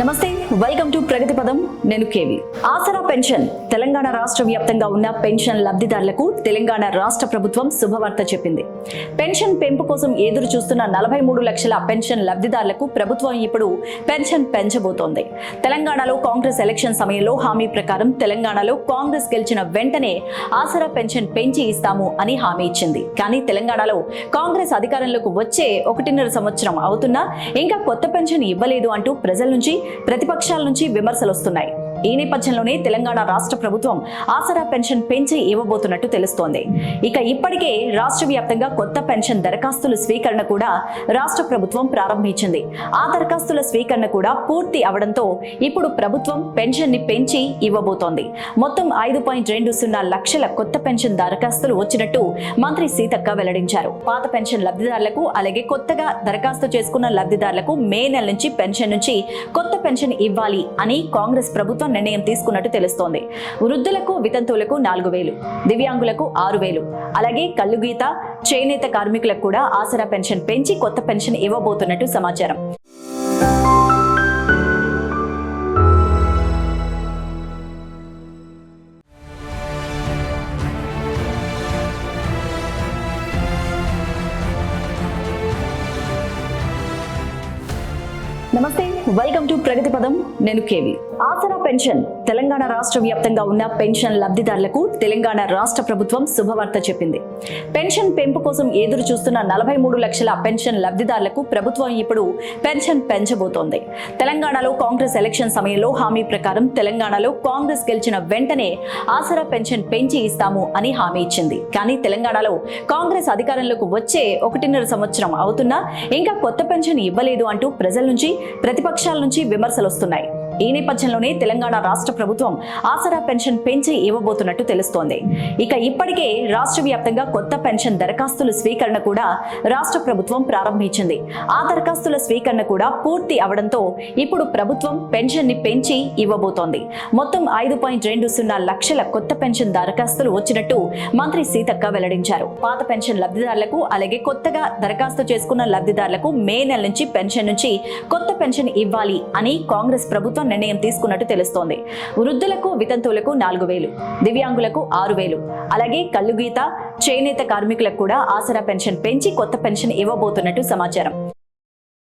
నమస్తే welcome to ప్రగతి పదం నేను కేవి. ఆసరా పెన్షన్. తెలంగాణ రాష్ట్ర వ్యాప్తంగా ఉన్న పెన్షన్ లబ్ధిదారులకు తెలంగాణ రాష్ట్ర ప్రభుత్వం శుభవార్త చెప్పింది. పెన్షన్ పెంపు కోసం ఎదురు చూస్తున్న నలభై మూడు లక్షల పెన్షన్ లబ్ధిదారులకు ప్రభుత్వం ఇప్పుడు పెన్షన్ పెంచబోతోంది. తెలంగాణలో కాంగ్రెస్ ఎలక్షన్ సమయంలో హామీ ప్రకారం తెలంగాణలో కాంగ్రెస్ గెలిచిన వెంటనే ఆసరా పెన్షన్ పెంచి ఇస్తాము అని హామీ ఇచ్చింది. కానీ తెలంగాణలో కాంగ్రెస్ అధికారంలోకి వచ్చే ఒకటిన్నర సంవత్సరం అవుతున్నా ఇంకా కొత్త పెన్షన్ ఇవ్వలేదు అంటూ ప్రజల నుంచి ప్రతిపక్షాల నుంచి విమర్శలు వస్తున్నాయి ఈ నేపథ్యంలోనే తెలంగాణ రాష్ట్ర ప్రభుత్వం ఆసరా పెన్షన్ పెంచి ఇవ్వబోతున్నట్టు తెలుస్తోంది. ఇక ఇప్పటికే రాష్ట్ర వ్యాప్తంగా కొత్త పెన్షన్ దరఖాస్తుల స్వీకరణ కూడా రాష్ట్ర ప్రభుత్వం ప్రారంభించింది. ఆ దరఖాస్తుల స్వీకరణ కూడా పూర్తి అవడంతో ఇప్పుడు ప్రభుత్వం పెన్షన్ని పెంచి ఇవ్వబోతోంది. మొత్తం ఐదు పాయింట్ రెండు సున్నా లక్షల కొత్త పెన్షన్ దరఖాస్తులు వచ్చినట్టు మంత్రి సీతక్క వెల్లడించారు. పాత పెన్షన్ లబ్ధిదారులకు అలాగే కొత్తగా దరఖాస్తు చేసుకున్న లబ్ధిదారులకు మే నెల నుంచి పెన్షన్ నుంచి కొత్త పెన్షన్ ఇవ్వాలి అని కాంగ్రెస్ ప్రభుత్వం నిర్ణయం తీసుకున్నట్టు తెలుస్తోంది. వృద్ధులకు వితంతువులకు నాలుగు వేలు దివ్యాంగులకు ఆరు వేలు. అలాగే కళ్ళుగీత చేనేత కార్మికులకు కూడా ఆసరా పెన్షన్ పెంచి కొత్త పెన్షన్ ఇవ్వబోతున్నట్టు సమాచారం. నమస్తే వెల్కమ్ టు ప్రగతి పదం నేను కేవి. ఆసరా పెన్షన్. తెలంగాణ రాష్ట్ర వ్యాప్తంగా ఉన్న పెన్షన్ లబ్ధిదారులకు తెలంగాణ రాష్ట్ర ప్రభుత్వం శుభవార్త చెప్పింది. పెన్షన్ పెంపు కోసం ఎదురు చూస్తున్న నలభై మూడు లక్షల పెన్షన్ లబ్ధిదారులకు ప్రభుత్వం ఇప్పుడు పెన్షన్ పెంచబోతోంది. తెలంగాణలో కాంగ్రెస్ ఎలక్షన్ సమయంలో హామీ ప్రకారం తెలంగాణలో కాంగ్రెస్ గెలిచిన వెంటనే ఆసరా పెన్షన్ పెంచి ఇస్తాము అని హామీ ఇచ్చింది. కానీ తెలంగాణలో కాంగ్రెస్ అధికారంలోకి వచ్చే ఒకటిన్నర సంవత్సరం అవుతున్నా ఇంకా కొత్త పెన్షన్ ఇవ్వలేదు అంటూ ప్రజల నుంచి ప్రతిపక్షాల నుంచి విమర్శలు వస్తున్నాయి ఈ నేపథ్యంలోనే తెలంగాణ రాష్ట్ర ప్రభుత్వం ఆసరా పెన్షన్ పెంచి ఇవ్వబోతున్నట్టు తెలుస్తోంది. ఇక ఇప్పటికే రాష్ట్ర వ్యాప్తంగా కొత్త పెన్షన్ దరఖాస్తుల స్వీకరణ కూడా రాష్ట్ర ప్రభుత్వం ప్రారంభించింది. ఆ దరఖాస్తుల స్వీకరణ కూడా పూర్తి అవడంతో ఇప్పుడు ప్రభుత్వం పెన్షన్ని పెంచి ఇవ్వబోతోంది. మొత్తం ఐదు పాయింట్ రెండు సున్నా లక్షల కొత్త పెన్షన్ దరఖాస్తులు వచ్చినట్టు మంత్రి సీతక్క వెల్లడించారు. పాత పెన్షన్ లబ్ధిదారులకు అలాగే కొత్తగా దరఖాస్తు చేసుకున్న లబ్ధిదారులకు మే నెల నుంచి పెన్షన్ నుంచి కొత్త పెన్షన్ ఇవ్వాలి అని కాంగ్రెస్ ప్రభుత్వం నిర్ణయం తీసుకున్నట్టు తెలుస్తోంది. వృద్ధులకు వితంతువులకు నాలుగు వేలు దివ్యాంగులకు ఆరు వేలు. అలాగే కళ్ళుగీత చేనేత కార్మికులకు కూడా ఆసరా పెన్షన్ పెంచి కొత్త పెన్షన్ ఇవ్వబోతున్నట్టు సమాచారం.